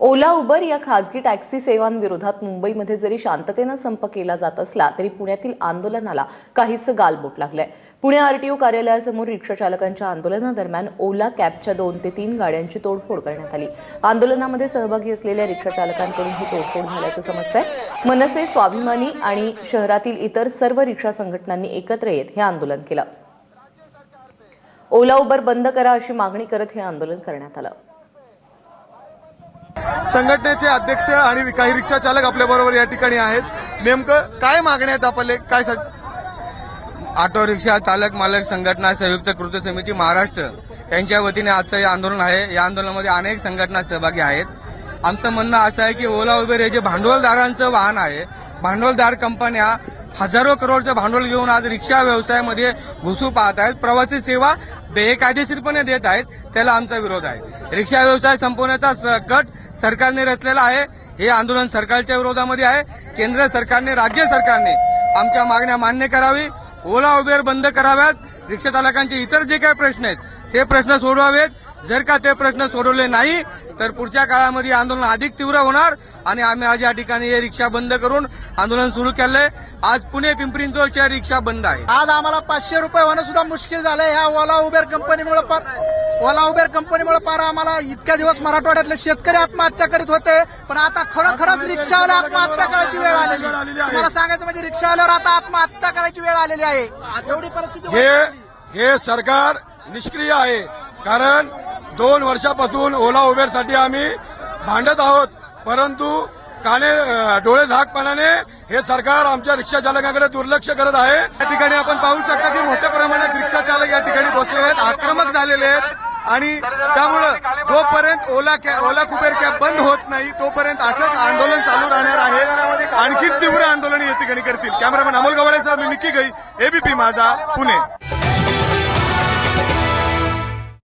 ओला Uber या खाजगी taxi सेवांविरोधात मुंबईमध्ये जरी शांततेनं संप केला जात असला तरी पुण्यातील आंदोलनाला काहीसं गालबोट लागलंय. पुणे आरटीओ कार्यालयासमोर रिक्षा चालकांच्या आंदोलनादरम्यान ओला कॅबच्या दोन ते तीन गाड्यांची तोडफोड करण्यात आली. आंदोलनामध्ये सहभागी असलेल्या रिक्षा चालकांकडून ही तोडफोड झाल्याचं समजतंय. मनसे स्वाभिमानी आणि शहरातील इतर सर्व रिक्षा संघटनांनी एकत्र येत हे आंदोलन केलं. ओला उबर बंद करा अशी मागणी करत हे आंदोलन करण्यात आलं. संघटनेचे अध्यक्ष आणि काही रिक्षा चालक आपल्या बरोबर या ठिकाणी आहेत. नेमकं काय मागण्या आहेत आपले? काय ऑटो रिक्षा चालक मालक संघटना संयुक्त कृती समिती महाराष्ट्र यांच्या वतीने आजचं हे आंदोलन आहे. या आंदोलनामध्ये अनेक संघटना सहभागी आहेत. आमचं म्हणणं असं आहे की ओला उबेर हे जे भांडवलदारांचं वाहन आहे भांडवलदार कंपन्या हजारो करोडचं भांडवल घेऊन आज रिक्षा व्यवसायामध्ये घुसू पाहत आहेत. प्रवासी सेवा बेकायदेशीरपणे देत आहेत. त्याला आमचा विरोध आहे. रिक्षा व्यवसाय संपवण्याचा कट सरकारने रचलेला आहे. हे आंदोलन सरकारच्या विरोधामध्ये आहे. केंद्र सरकारने राज्य सरकारने आमच्या मागण्या मान्य करावी. ओला उबेर बंद कराव्यात. रिक्षा चालकांचे इतर जे काही प्रश्न आहेत ते प्रश्न सोडवावेत. जर का ते प्रश्न सोडवले नाही तर पुढच्या काळामध्ये आंदोलन अधिक तीव्र होणार आणि आम्ही आज या ठिकाणी हे रिक्षा बंद करून आंदोलन सुरू केलंय. आज पुणे पिंपरी रिक्षा बंद आहे. आज आम्हाला पाचशे रुपये होणं सुद्धा मुश्किल झालंय. ह्या ओला उबेर कंपनीमुळे ओला उबेर कंपनीमुळे पार आम्हाला इतक्या दिवस मराठवाड्यातले शेतकरी आत्महत्या करीत होते. पण आता खरोखरच रिक्षावाले आत्महत्या करायची वेळ आलेली. तुम्हाला सांगायचं म्हणजे रिक्षावाल्यावर आता आत्महत्या करायची वेळ आलेली आहे. एवढी परिस्थिती हे हे सरकार निष्क्रिय आहे. कारण दोन वर्षापासून ओला उबेरसाठी आम्ही भांडत आहोत. परंतु काने डोळे झाकपणाने हे सरकार आमच्या रिक्षा चालकांकडे दुर्लक्ष करत आहे. या ठिकाणी आपण पाहू शकता की मोठ्या प्रमाणात रिक्षा चालक या ठिकाणी बसलेले आहेत. आक्रमक झालेले आहेत. आणि त्यामुळं जोपर्यंत Ola cab Ola Uber cab बंद होत नाही तोपर्यंत असंच आंदोलन चालू राहणार आहे. आणखी तीव्र आंदोलन या ठिकाणी करतील. कॅमेरामॅन अमोल गवाळेसह मी निक्की गई एबीपी माझा पुणे.